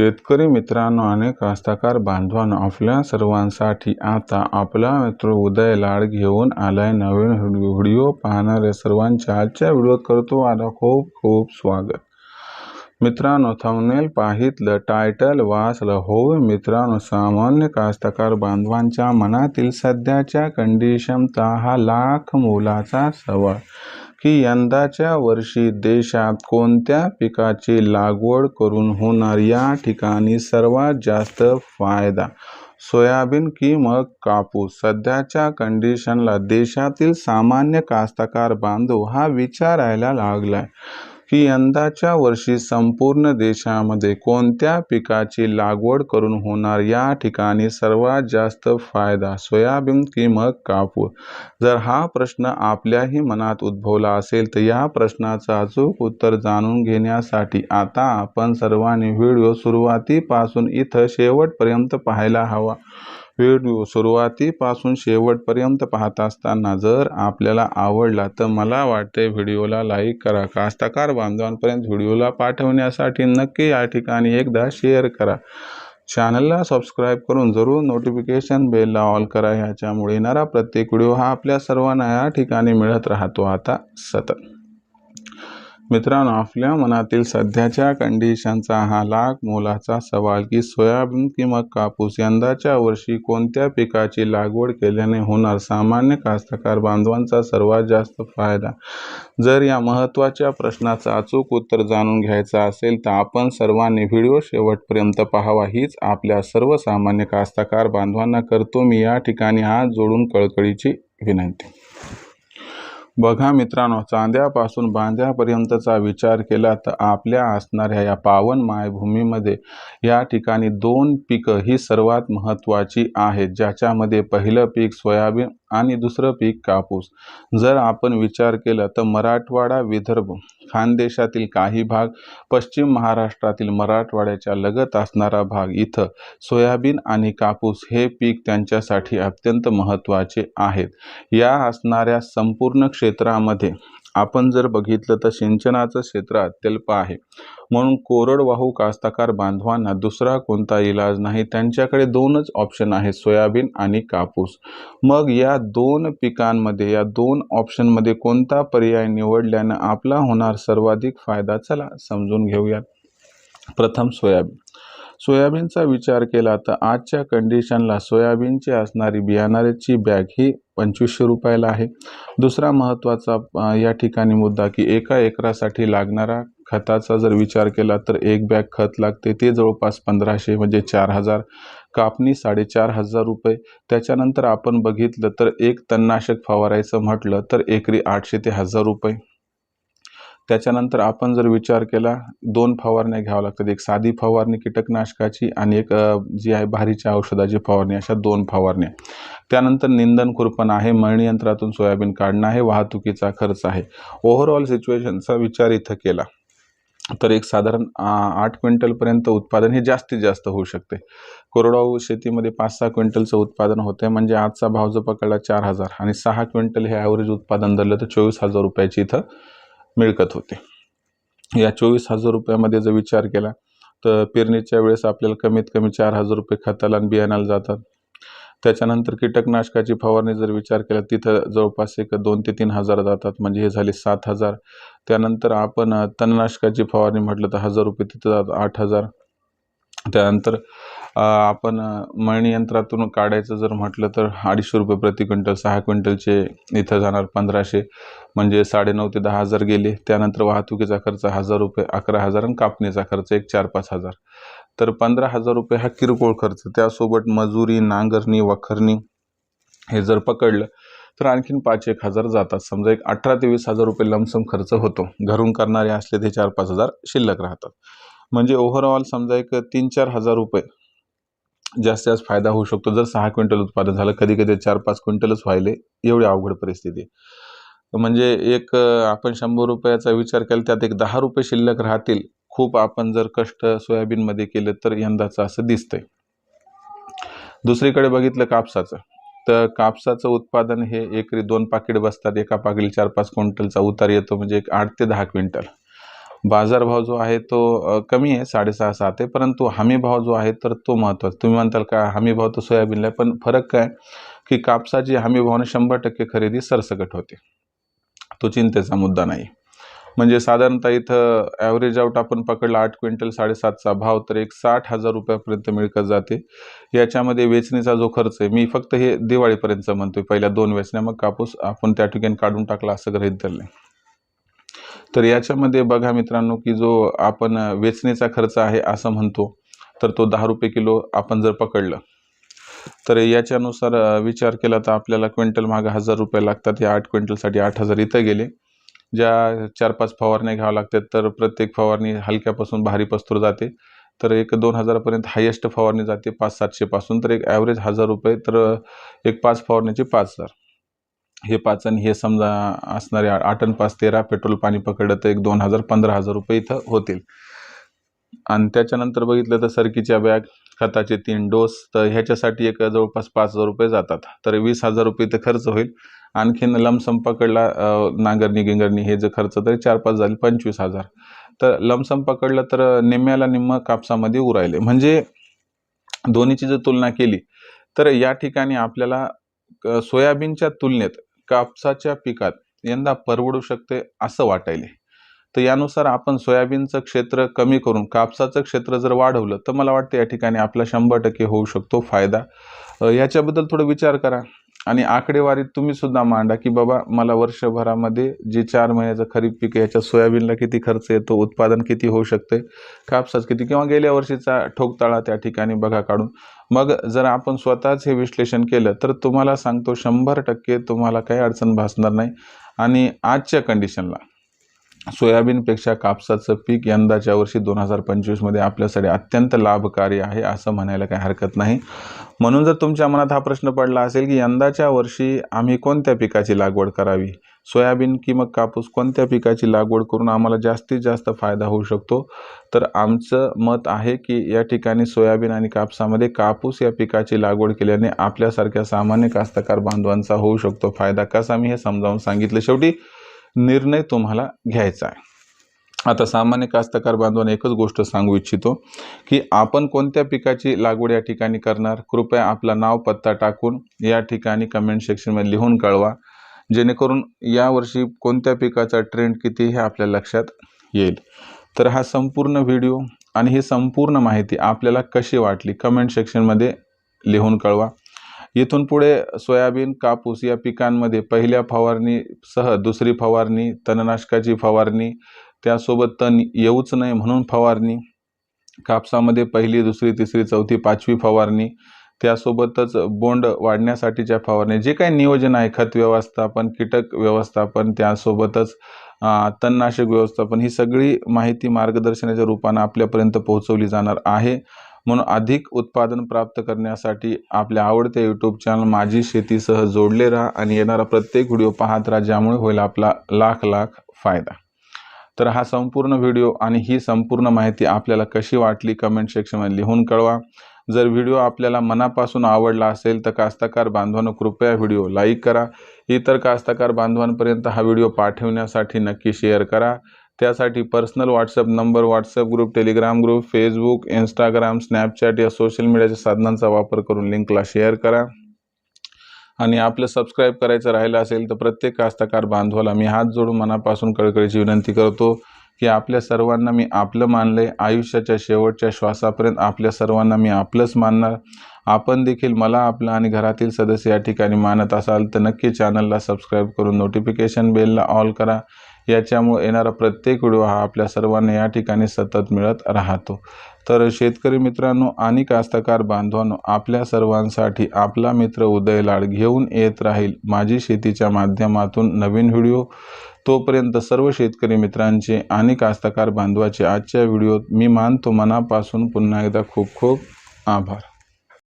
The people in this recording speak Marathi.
शेतकरी मित्रांनो आणि कास्तकार बांधवांनो आपल्या सर्वांसाठी आता आपला मित्र उदय लाड घेऊन आलाय नवीन व्हिडिओ पाहणाऱ्या सर्वांच्या आजच्या व्हिडिओ करतो आता खूप खूप स्वागत. मित्रांनो थंबनेल पाहितलं टायटल वाचलं. हो मित्रांनो सामान्य कास्तकार बांधवांच्या मनातील सध्याच्या कंडिशनचा हा लाख मोलाचा सवाल. की यंदाच्या वर्षी देशात कोणत्या पिकाची लागवड करून होणार या ठिकाणी सर्वात जास्त फायदा? सोयाबीन की मग कापूस. सध्याच्या कंडिशनला देशातील सामान्य कास्तकार बांधव हा विचारायला लागलाय. की यंदाच्या वर्षी संपूर्ण देशामध्ये कोणत्या पिकाची लागवड करून होणार या ठिकाणी सर्वात जास्त फायदा? सोयाबीन की मग कापूस? जर हा प्रश्न आपल्याही मनात उद्भवला असेल तर या प्रश्नाचं अचूक उत्तर जाणून घेण्यासाठी आता आपण सर्वांनी व्हिडिओ सुरुवातीपासून इथं शेवटपर्यंत पाहायला हवा. व्हिडिओ सुरुवातीपासून शेवटपर्यंत पाहत असताना जर आपल्याला आवडला तर मला वाटते व्हिडिओला लाईक करा. कास्तकार बांधवांपर्यंत व्हिडिओला पाठवण्यासाठी नक्की या ठिकाणी एकदा शेअर करा. चॅनलला सबस्क्राईब करून जरूर नोटिफिकेशन बेलला ऑल करा. ह्याच्यामुळे येणारा प्रत्येक व्हिडिओ हा आपल्या सर्वांना या ठिकाणी मिळत राहतो. आता सतत. मित्रांनो आपल्या मनातील सध्याच्या कंडिशनचा हा लाख मोलाचा सवाल की सोयाबीन किंवा कापूस यंदाच्या वर्षी कोणत्या पिकाची लागवड केल्याने होणार? सामान्य कास्तकार बांधवांचा सर्वात जास्त फायदा. जर या महत्त्वाच्या प्रश्नाचं अचूक उत्तर जाणून घ्यायचं असेल तर आपण सर्वांनी व्हिडिओ शेवटपर्यंत पाहावा. हीच आपल्या सर्वसामान्य कास्तकार बांधवांना करतो. मी या ठिकाणी हात जोडून कळकळीची विनंती. बघा मित्रांनो चांद्यापासून बांद्यापर्यंतचा विचार केला तर आपल्या असणाऱ्या या पावन मायभूमीमध्ये या ठिकाणी दोन पिकं ही सर्वात महत्त्वाची आहेत ज्याच्यामध्ये पहिलं पीक सोयाबीन आणि दुसरं पीक कापूस. जर आपण विचार केला तर मराठवाडा विदर्भ खानदेशातील काही भाग पश्चिम महाराष्ट्रातील मराठवाड्याच्या लगत असणारा भाग इथं सोयाबीन आणि कापूस हे पीक त्यांच्यासाठी अत्यंत महत्त्वाचे आहेत. या असणाऱ्या संपूर्ण क्षेत्रामध्ये आपण जर बघितलं तर सिंचनाचं क्षेत्र अत्यल्प आहे. म्हणून कोरडवाहू कास्तकार बांधवांना दुसरा कोणता इलाज नाही त्यांच्याकडे दोनच ऑप्शन आहेत सोयाबीन आणि कापूस. मग या दोन पिकांमध्ये या दोन ऑप्शनमध्ये कोणता पर्याय निवडल्यानं आपला होणार सर्वाधिक फायदा? चला समजून घेऊयात. प्रथम सोयाबीन. सोयाबीनचा विचार केला तर आजच्या कंडिशनला सोयाबीनची असणारी बियाणाऱ्याची बॅग ही पंचवीसशे रुपयाला आहे. दुसरा महत्त्वाचा या ठिकाणी मुद्दा की एका एकरासाठी लागणारा खताचा जर विचार केला तर एक बॅग खत लागते ते जवळपास पंधराशे म्हणजे चार हजार. कापणी साडेचार हजार रुपये. त्याच्यानंतर आपण बघितलं तर एक तणनाशक फवारायचं म्हटलं तर एकरी आठशे ते हजार रुपये. त्याच्यानंतर आपण जर विचार केला दोन फवारण्या घ्याव्या लागतात. एक साधी फवारणी कीटकनाशकाची आणि एक जी आहे भारीच्या औषधाची फवारणी अशा दोन फवारण्या. त्यानंतर निंदन खुरपण आहे मळणी यंत्रातून सोयाबीन काढणं आहे वाहतुकीचा खर्च आहे. ओव्हरऑल सिच्युएशनचा विचार इथं केला तर एक साधारण आठ क्विंटलपर्यंत उत्पादन हे जास्तीत जास्त होऊ शकते. कोरडवाहू शेतीमध्ये पाच सहा क्विंटलचं उत्पादन होते म्हणजे आजचा भाव जो पकडला चार हजार आणि सहा क्विंटल हे ॲव्हरेज उत्पादन धरलं तर चोवीस हजार रुपयाची इथं मिळकत होते. या चोवीस हजार रुपयामध्ये जर विचार केला तर पेरणीच्या वेळेस आपल्याला कमीत कमी चार हजार रुपये खताला आणि बियाणाला जातात. त्याच्यानंतर कीटकनाशकाची फवारणी जर विचार केला तिथं जवळपास एक दोन ते तीन हजार जातात म्हणजे हे झाले सात हजार. त्यानंतर आपण तणनाशकाची फवारणी म्हटलं तर हजार रुपये तिथं जातात आठ हजार. त्यानंतर आपण मळणी यंत्रातून काढायचं जर म्हटलं तर अडीचशे रुपये प्रति क्विंटल सहा क्विंटलचे इथं जाणार पंधराशे. म्हणजे साडेनऊ ते दहा हजार गेले. त्यानंतर वाहतुकीचा खर्च हजार रुपये अकरा हजार आणि कापणीचा खर्च एक चार पाच हजार. तर पंधरा हजार रुपये हा किरकोळ खर्च. त्यासोबत मजुरी नांगरणी वखरणी हे जर पकडलं तर आणखीन पाच एक हजार जातात. समजा एक अठरा ते वीस हजार रुपये लमसम खर्च होतो. घरून करणारे असले ते चार पाच हजार शिल्लक राहतात. म्हणजे ओव्हरऑल समजा एक तीन चार हजार रुपये जास्त जास्त फायदा होऊ शकतो. जर सहा क्विंटल उत्पादन झालं कधी कधी चार पाच क्विंटलच व्हायले एवढी अवघड परिस्थिती. म्हणजे एक आपण शंभर रुपयाचा विचार केला त्यात एक दहा रुपये शिल्लक राहतील खूप आपण जर कष्ट सोयाबीनमध्ये केलं तर यंदाचं असं दिसतंय. दुसरीकडे बघितलं कापसाचं. तर कापसाचं उत्पादन हे एकरी दोन पाकिट बसतात एका पाकिट चार पाच क्विंटलचा उतार येतो म्हणजे एक आठ ते दहा क्विंटल. बाजारभाव जो आहे तो कमी आहे साडेसहा सात आहे. परंतु हमी भाव जो आहे तर तो महत्त्वाचा तुम्ही म्हणताल का हमी भाव तर सोयाबीनला आहे पण फरक काय? की कापसाची हमीभावाने शंभर टक्के खरेदी सरसकट होते. तो चिंतेचा मुद्दा नाही. म्हणजे साधारणतः इथं ॲव्हरेज आउट आपण पकडला आठ क्विंटल साडेसातचा भाव तर एक साठ हजार रुपयापर्यंत मिळकत जाते. याच्यामध्ये वेचणीचा जो खर्च आहे मी फक्त हे दिवाळीपर्यंत म्हणतोय. पहिल्या दोन वेचण्या मग कापूस आपण त्या ठिकाणी काढून टाकला असं गृहीत आहे तर याच्यामध्ये बघा मित्रांनो की जो आपण वेचण्याचा खर्च आहे असं म्हणतो तर तो दहा रुपये किलो आपण जर पकडलं तर याच्यानुसार विचार केला तर आपल्याला क्विंटल मागं हजार रुपये लागतात. या आठ क्विंटलसाठी आठ हजार इथं गेले. ज्या चार पाच फवारण्या घ्याव्या लागतात तर प्रत्येक फवारणी हलक्यापासून भारी पस्तूर जाते. तर एक दोन हजारापर्यंत हायेस्ट फवारणी जाते पाच सातशेपासून तर एक ॲव्हरेज हजार रुपये तर एक पाच फवारण्याचे पाच हजार. हे पाच आणि हे समजा असणारे आठ आणि पाच तेरा पेट्रोल पाणी पकडलं तर एक दोन हजार पंधरा हजार रुपये इथं होतील. आणि त्याच्यानंतर बघितलं तर सरकीच्या बॅग खताचे तीन डोस तर ह्याच्यासाठी एक जवळपास पाच हजार रुपये जातात. तर वीस हजार रुपये इथं खर्च होईल. आणखीन लमसम पकडला नांगरणी गिंगरणी हे जे खर्च तरी चार पाच झाले पंचवीस हजार. तर लमसम पकडलं तर निम्म्याला निम्म कापसामध्ये उरायले. म्हणजे दोन्हीची जर तुलना केली तर या ठिकाणी आपल्याला क- सोयाबीनच्या तुलनेत कापसाच्या पिकात यंदा परवडू शकते असं वाटायले. तर यानुसार आपण सोयाबीनचं क्षेत्र कमी करून कापसाचं क्षेत्र जर वाढवलं तर मला वाटतं या ठिकाणी आपला शंभर टक्के होऊ शकतो फायदा. याच्याबद्दल थोडं विचार करा. आणि आकडेवारीत तुम्ही सुद्धा मांडा की बाबा मला वर्षभरामध्ये जे चार महिन्याचं खरीप पीक याच्या सोयाबीनला किती खर्च येतो उत्पादन किती होऊ शकते कापसाच किती किंवा गेल्या वर्षीचा ठोकताळा त्या ठिकाणी बघा काढून. मग जर आपण स्वतःच हे विश्लेषण केलं तर तुम्हाला सांगतो शंभर टक्के तुम्हाला काही अडचण भासणार नाही. आणि आजच्या कंडिशनला सोयाबीनपेक्षा कापसाचं पीक यंदाच्या वर्षी दोन हजार पंचवीसमध्ये आपल्यासाठी अत्यंत लाभकारी आहे असं म्हणायला काही हरकत नाही. म्हणून जर तुमच्या मनात हा प्रश्न पडला असेल की यंदाच्या वर्षी आम्ही कोणत्या पिकाची लागवड करावी? सोयाबीन की मग कापूस कोणत्या पिकाची लागवड करून आम्हाला जास्तीत जास्त फायदा होऊ शकतो? तर आमचं मत आहे की या ठिकाणी सोयाबीन आणि कापसामध्ये कापूस या पिकाची लागवड केल्याने आपल्यासारख्या सामान्य कास्तकार बांधवांचा होऊ शकतो फायदा. कसा मी हे समजावून सांगितलं. शेवटी निर्णय तुम्हाला घ्यायचा आहे. आता सामान्य कास्तकार बांधवांना एकच गोष्ट सांगू इच्छितो की आपण कोणत्या पिकाची लागवड या ठिकाणी करणार कृपया आपला नाव पत्ता टाकून या ठिकाणी कमेंट सेक्शनमध्ये लिहून कळवा जेणेकरून यावर्षी कोणत्या पिकाचा ट्रेंड किती हे आपल्या लक्षात येईल. तर हा संपूर्ण व्हिडिओ आणि ही संपूर्ण माहिती आपल्याला कशी वाटली कमेंट सेक्शनमध्ये लिहून कळवा. इथून पुढे सोयाबीन कापूस या पिकांमध्ये पहिल्या फवारणीसह दुसरी फवारणी तणनाशकाची फवारणी त्यासोबत तण येऊच नये म्हणून फवारणी कापसामध्ये पहिली दुसरी तिसरी चौथी पाचवी फवारणी त्यासोबतच बोंड वाढण्यासाठीच्या फवारणी जे काही नियोजन आहे खत व्यवस्थापन कीटक व्यवस्थापन त्यासोबतच तणनाशक व्यवस्थापन ही सगळी माहिती मार्गदर्शनाच्या रूपानं आपल्यापर्यंत पोहोचवली जाणार आहे. म्हणून अधिक उत्पादन प्राप्त करण्यासाठी आपल्या आवडत्या यूट्यूब चॅनल माझी शेतीसह जोडले राहा आणि येणारा प्रत्येक व्हिडिओ पाहत राहा ज्यामुळे होईल आपला लाख लाख फायदा. तर हा संपूर्ण व्हिडिओ आणि ही संपूर्ण माहिती आपल्याला कशी वाटली कमेंट सेक्शनमध्ये लिहून कळवा. जर व्हिडिओ आपल्याला मनापासून आवडला असेल तर कास्तकार बांधवांनो कृपया व्हिडिओ लाईक करा. इतर कास्तकार बांधवांपर्यंत हा व्हिडिओ पाठवण्यासाठी नक्की शेअर करा. त्यासाठी personal WhatsApp number WhatsApp group Telegram group Facebook Instagram Snapchat या सोशल मीडियाच्या साधनांचा वापर करून लिंकला शेअर करा. आणि आपलं सबस्क्राईब करायचं राहिलं असेल तर प्रत्येक कास्तकार बांधवाला मी हात जोडून मनापासून कळकळीची विनंती करतो की आपल्या सर्वांना मी आपलं मानलं आहे आयुष्याच्या शेवटच्या श्वासापर्यंत आपल्या सर्वांना मी आपलंच मानणार. आपण देखील मला आपलं आणि घरातील सदस्य या ठिकाणी मानत असाल तर नक्की चॅनलला सबस्क्राईब करून नोटिफिकेशन बेलला ऑल करा. याच्यामुळे येणारा प्रत्येक व्हिडिओ हा आपल्या सर्वांना या ठिकाणी सतत मिळत राहतो. तर शेतकरी मित्रांनो आणि कास्तकार बांधवांनो आपल्या सर्वांसाठी आपला मित्र उदय लाड घेऊन येत राहील माझी शेतीच्या माध्यमातून नवीन व्हिडिओ. तोपर्यंत सर्व शेतकरी मित्रांचे आणि कास्तकार बांधवाचे आजच्या व्हिडिओत मी मानतो मनापासून पुन्हा एकदा खूप खूप आभार.